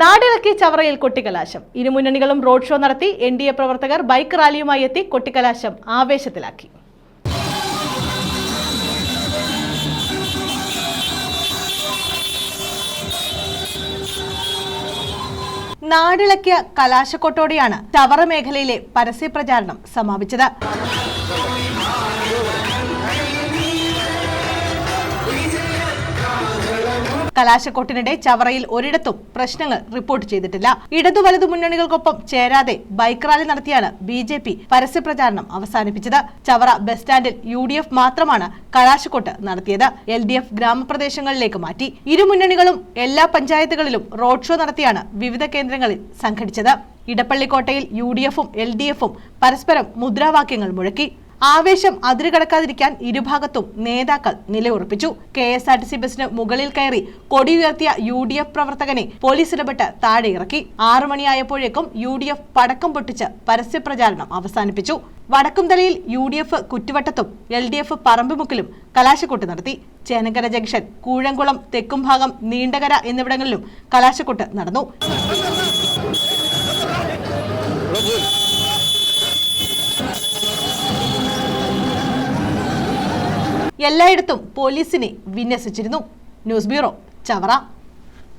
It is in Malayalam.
നാടിളക്കി ചവറയിൽ കൊട്ടിക്കലാശം. ഇരുമുന്നണികളും റോഡ് ഷോ നടത്തി എൻ ഡി എ പ്രവർത്തകർ ബൈക്ക് റാലിയുമായി എത്തി കൊട്ടിക്കലാശം ആവേശത്തിലാക്കി. നാടിളക്കിയ കലാശക്കൊട്ടോടെയാണ് ചവറ മേഖലയിലെ പരസ്യപ്രചാരണം സമാപിച്ചത്. കലാശക്കൊട്ടിനിടെ ചവറയിൽ ഒരിടത്തും പ്രശ്നങ്ങൾ റിപ്പോർട്ട് ചെയ്തിട്ടില്ല. ഇടതു വലതു മുന്നണികൾക്കൊപ്പം ചേരാതെ ബൈക്ക് റാലി നടത്തിയാണ് ബി ജെ പി പരസ്യപ്രചാരണം അവസാനിപ്പിച്ചത്. ചവറ ബസ് സ്റ്റാൻഡിൽ യു ഡി എഫ് മാത്രമാണ് കലാശക്കൊട്ട് നടത്തിയത്. എൽ ഡി എഫ് ഗ്രാമപ്രദേശങ്ങളിലേക്ക് മാറ്റി. ഇരു മുന്നണികളും എല്ലാ പഞ്ചായത്തുകളിലും റോഡ് ഷോ നടത്തിയാണ് വിവിധ കേന്ദ്രങ്ങളിൽ സംഘടിച്ചത്. ഇടപ്പള്ളിക്കോട്ടയിൽ യു ഡി എഫും എൽ ഡി എഫും പരസ്പരം മുദ്രാവാക്യങ്ങൾ മുഴക്കി. ആവേശം അതിരുകടക്കാതിരിക്കാൻ ഇരുഭാഗത്തും നേതാക്കൾ നിലയുറപ്പിച്ചു. K S R T C ബസിന് മുകളിൽ കയറി കൊടിയുയർത്തിയ യു ഡി എഫ് പ്രവർത്തകനെ പോലീസ് ഇടപെട്ട് താഴെ ഇറക്കി ആറു മണിയായപ്പോഴേക്കും യു ഡി എഫ് പടക്കം പൊട്ടിച്ച് പരസ്യപ്രചാരണം അവസാനിപ്പിച്ചു. വടക്കുംതലയിൽ യു ഡി എഫ് കുറ്റുവട്ടത്തും എൽ ഡി എഫ് പറമ്പുമുക്കിലും കലാശക്കൊട്ട് നടത്തി. ചേനക്കര ജംഗ്ഷൻ കൂഴംകുളം തെക്കുംഭാഗം നീണ്ടകര എന്നിവിടങ്ങളിലും കലാശക്കൊട്ട് നടന്നു. എല്ലായിടത്തും പോലീസിനെ വിന്യസിച്ചിരുന്നു. News bureau Chavara.